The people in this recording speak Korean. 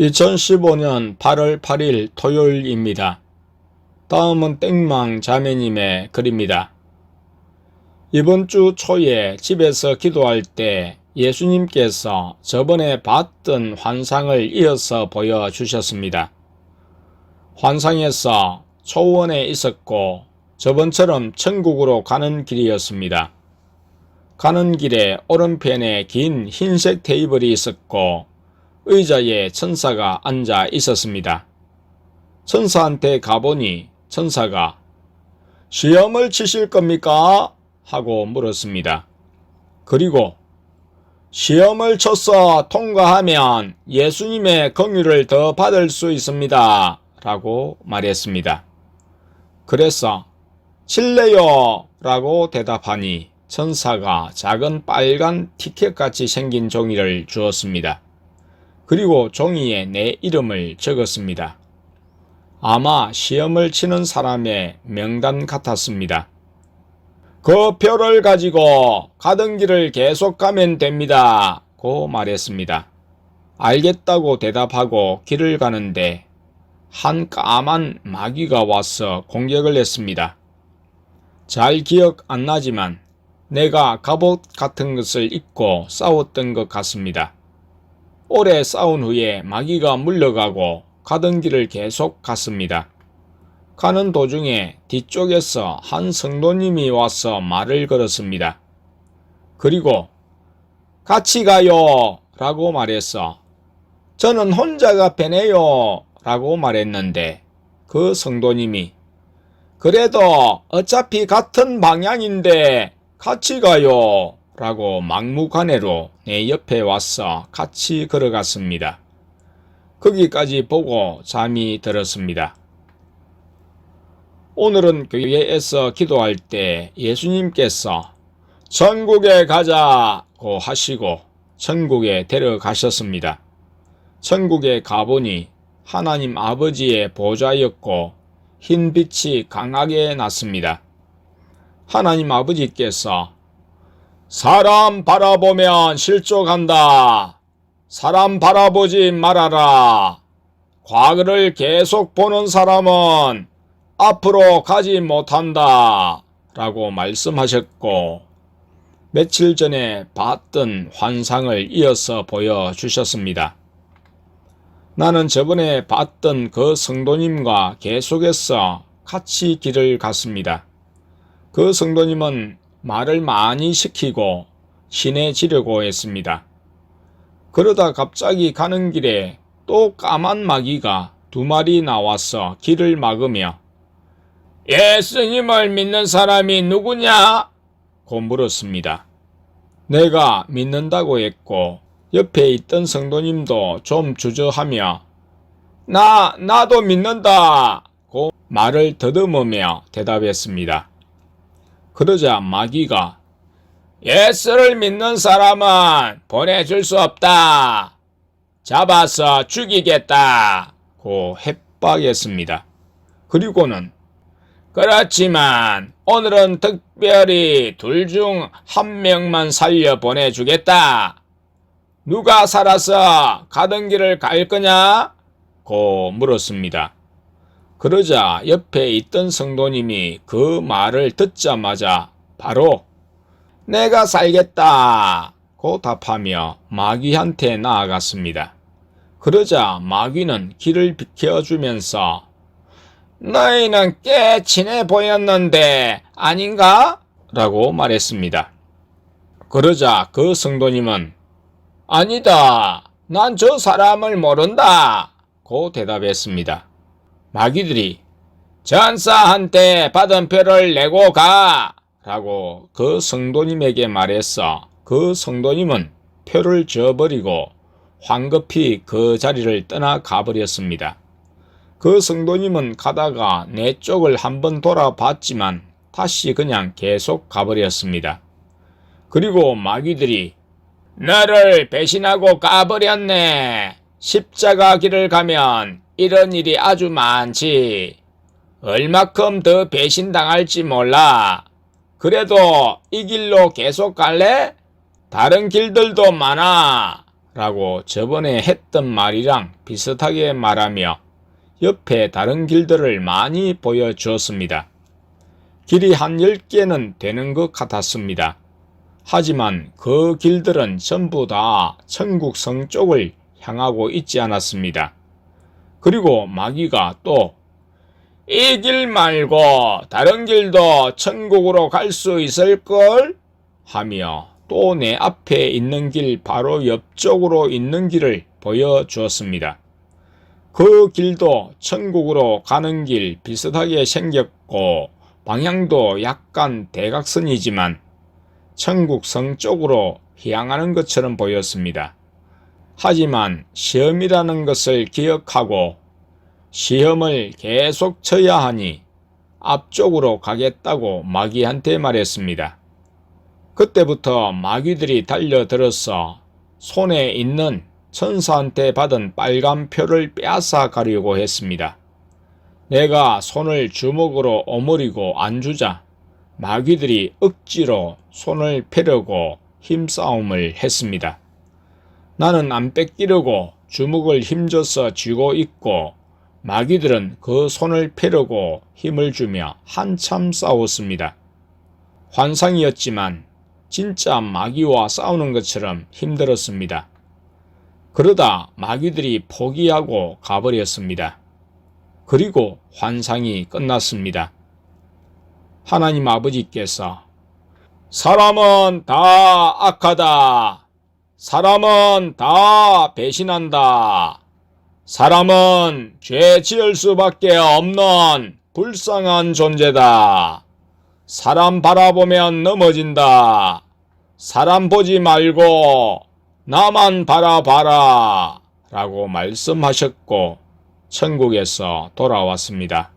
2015년 8월 8일 토요일입니다. 다음은 땡망 자매님의 글입니다. 이번 주 초에 집에서 기도할 때 예수님께서 저번에 봤던 환상을 이어서 보여주셨습니다. 환상에서 초원에 있었고 저번처럼 천국으로 가는 길이었습니다. 가는 길에 오른편에 긴 흰색 테이블이 있었고 의자에 천사가 앉아 있었습니다. 천사한테 가보니 천사가 시험을 치실 겁니까? 하고 물었습니다. 그리고 시험을 쳐서 통과하면 예수님의 긍휼을 더 받을 수 있습니다. 라고 말했습니다. 그래서 칠래요 라고 대답하니 천사가 작은 빨간 티켓같이 생긴 종이를 주었습니다. 그리고 종이에 내 이름을 적었습니다. 아마 시험을 치는 사람의 명단 같았습니다. 그 표를 가지고 가던 길을 계속 가면 됩니다. 고 말했습니다. 알겠다고 대답하고 길을 가는데 한 까만 마귀가 와서 공격을 했습니다. 잘 기억 안 나지만 내가 갑옷 같은 것을 입고 싸웠던 것 같습니다. 오래 싸운 후에 마귀가 물러가고 가던 길을 계속 갔습니다. 가는 도중에 뒤쪽에서 한 성도님이 와서 말을 걸었습니다. 그리고 같이 가요 라고 말했어. 저는 혼자가 편해요 라고 말했는데 그 성도님이 그래도 어차피 같은 방향인데 같이 가요 라고 막무가내로 내 옆에 와서 같이 걸어갔습니다. 거기까지 보고 잠이 들었습니다. 오늘은 교회에서 기도할 때 예수님께서 천국에 가자고 하시고 천국에 데려가셨습니다. 천국에 가보니 하나님 아버지의 보좌였고 흰 빛이 강하게 났습니다. 하나님 아버지께서 사람 바라보면 실족한다. 사람 바라보지 말아라. 과거를 계속 보는 사람은 앞으로 가지 못한다. 라고 말씀하셨고, 며칠 전에 봤던 환상을 이어서 보여주셨습니다. 나는 저번에 봤던 그 성도님과 계속해서 같이 길을 갔습니다. 그 성도님은 말을 많이 시키고 친해지려고 했습니다. 그러다 갑자기 가는 길에 또 까만 마귀가 두 마리 나와서 길을 막으며 예수님을 믿는 사람이 누구냐? 고 물었습니다. 내가 믿는다고 했고 옆에 있던 성도님도 좀 주저하며 나, 나도 믿는다! 고 말을 더듬으며 대답했습니다. 그러자 마귀가 예수를 믿는 사람은 보내줄 수 없다. 잡아서 죽이겠다. 고 협박했습니다. 그리고는 그렇지만 오늘은 특별히 둘 중 한 명만 살려 보내주겠다. 누가 살아서 가던 길을 갈 거냐? 고 물었습니다. 그러자 옆에 있던 성도님이 그 말을 듣자마자 바로 내가 살겠다. 고 답하며 마귀한테 나아갔습니다. 그러자 마귀는 길을 비켜주면서 너희는 꽤 친해 보였는데 아닌가? 라고 말했습니다. 그러자 그 성도님은 아니다. 난 저 사람을 모른다. 고 대답했습니다. 마귀들이 전사한테 받은 표를 내고 가. 라고 그 성도님에게 말했어. 그 성도님은 표를 줘버리고 황급히 그 자리를 떠나 가버렸습니다. 그 성도님은 가다가 내 쪽을 한번 돌아봤지만 다시 그냥 계속 가버렸습니다. 그리고 마귀들이 너를 배신하고 가버렸네. 십자가 길을 가면 이런 일이 아주 많지. 얼마큼 더 배신당할지 몰라. 그래도 이 길로 계속 갈래? 다른 길들도 많아. 라고 저번에 했던 말이랑 비슷하게 말하며 옆에 다른 길들을 많이 보여주었습니다. 길이 한 10개는 되는 것 같았습니다. 하지만 그 길들은 전부 다 천국성 쪽을 향하고 있지 않았습니다. 그리고 마귀가 또 이 길 말고 다른 길도 천국으로 갈 수 있을걸? 하며 또 내 앞에 있는 길 바로 옆쪽으로 있는 길을 보여주었습니다. 그 길도 천국으로 가는 길 비슷하게 생겼고 방향도 약간 대각선이지만 천국 성 쪽으로 향하는 것처럼 보였습니다. 하지만 시험이라는 것을 기억하고 시험을 계속 쳐야 하니 앞쪽으로 가겠다고 마귀한테 말했습니다. 그때부터 마귀들이 달려들어서 손에 있는 천사한테 받은 빨간 표를 빼앗아 가려고 했습니다. 내가 손을 주먹으로 오므리고 안 주자 마귀들이 억지로 손을 패려고 힘싸움을 했습니다. 나는 안 뺏기려고 주먹을 힘줘서 쥐고 있고 마귀들은 그 손을 패려고 힘을 주며 한참 싸웠습니다. 환상이었지만 진짜 마귀와 싸우는 것처럼 힘들었습니다. 그러다 마귀들이 포기하고 가버렸습니다. 그리고 환상이 끝났습니다. 하나님 아버지께서 사람은 다 악하다. 사람은 다 배신한다. 사람은 죄 지을 수밖에 없는 불쌍한 존재다. 사람 바라보면 넘어진다. 사람 보지 말고 나만 바라봐라. 라고 말씀하셨고 천국에서 돌아왔습니다.